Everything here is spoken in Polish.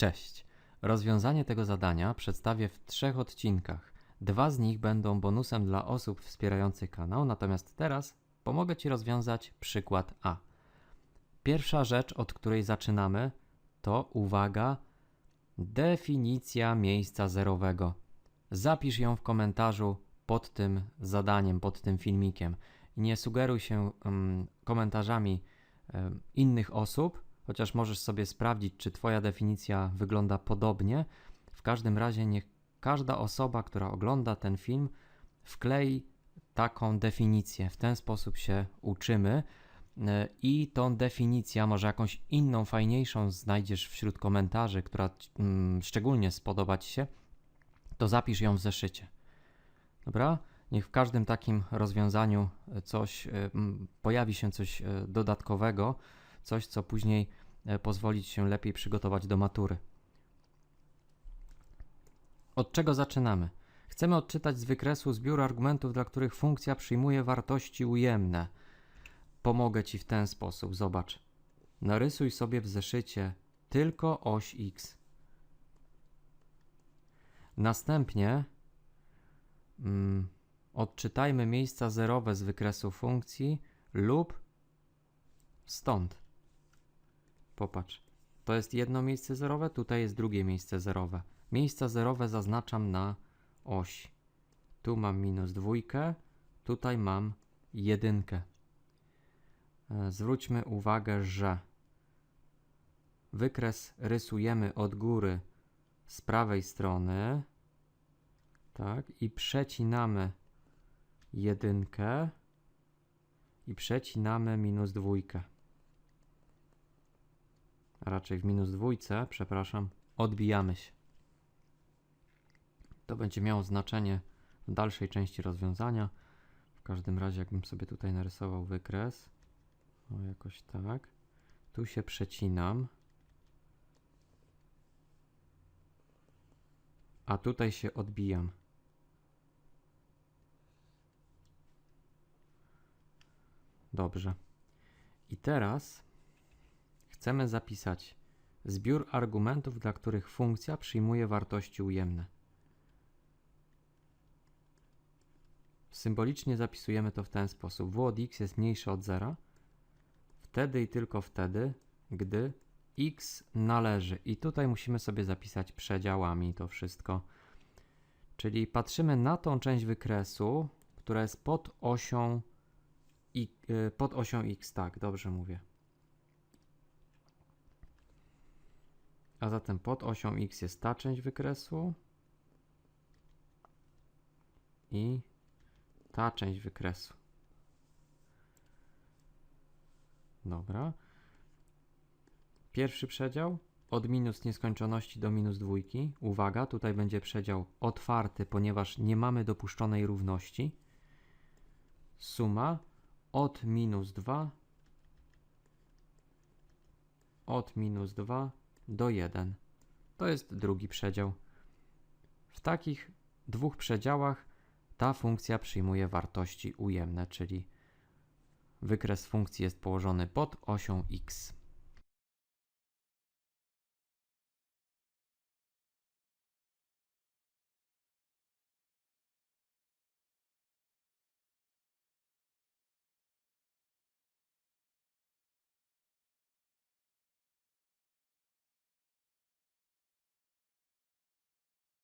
Cześć. Rozwiązanie tego zadania przedstawię w trzech odcinkach. Dwa z nich będą bonusem dla osób wspierających kanał, natomiast teraz pomogę Ci rozwiązać przykład A. Pierwsza rzecz, od której zaczynamy, to uwaga, definicja miejsca zerowego. Zapisz ją w komentarzu pod tym zadaniem, pod tym filmikiem. Nie sugeruj się mm, komentarzami em, innych osób, chociaż możesz sobie sprawdzić, czy Twoja definicja wygląda podobnie. W każdym razie niech każda osoba, która ogląda ten film, wklei taką definicję. W ten sposób się uczymy. E, I tą definicję, może jakąś inną, fajniejszą znajdziesz wśród komentarzy, która mm, szczególnie spodoba Ci się, to zapisz ją w zeszycie. Dobra? Niech w każdym takim rozwiązaniu e, coś e, pojawi się coś dodatkowego, coś, co później e, pozwoli Ci się lepiej przygotować do matury. Od czego zaczynamy? Chcemy odczytać z wykresu zbiór argumentów, dla których funkcja przyjmuje wartości ujemne. Pomogę Ci w ten sposób. Zobacz. Narysuj sobie w zeszycie tylko oś x. Następnie mm, odczytajmy miejsca zerowe z wykresu funkcji lub stąd. Popatrz. To jest jedno miejsce zerowe, tutaj jest drugie miejsce zerowe. Miejsca zerowe zaznaczam na oś. Tu mam minus dwójkę, tutaj mam jedynkę. E, Zwróćmy uwagę, że wykres rysujemy od góry z prawej strony, tak, i przecinamy jedynkę i przecinamy minus dwójkę. Raczej w minus dwójce, przepraszam, odbijamy się. To będzie miało znaczenie w dalszej części rozwiązania. W każdym razie, jakbym sobie tutaj narysował wykres, o jakoś tak, tu się przecinam, a tutaj się odbijam. Dobrze. I teraz chcemy zapisać zbiór argumentów, dla których funkcja przyjmuje wartości ujemne. Symbolicznie zapisujemy to w ten sposób. w od x jest mniejsze od zera wtedy i tylko wtedy, gdy x należy. I tutaj musimy sobie zapisać przedziałami to wszystko. Czyli patrzymy na tą część wykresu, która jest pod osią, i, y, pod osią x. Tak, dobrze mówię. A zatem pod osią x jest ta część wykresu i ta część wykresu. Dobra. Pierwszy przedział od minus nieskończoności do minus dwójki. Uwaga, tutaj będzie przedział otwarty, ponieważ nie mamy dopuszczonej równości. Suma od minus 2 od minus 2 do 1. To jest drugi przedział. W takich dwóch przedziałach ta funkcja przyjmuje wartości ujemne, czyli wykres funkcji jest położony pod osią x.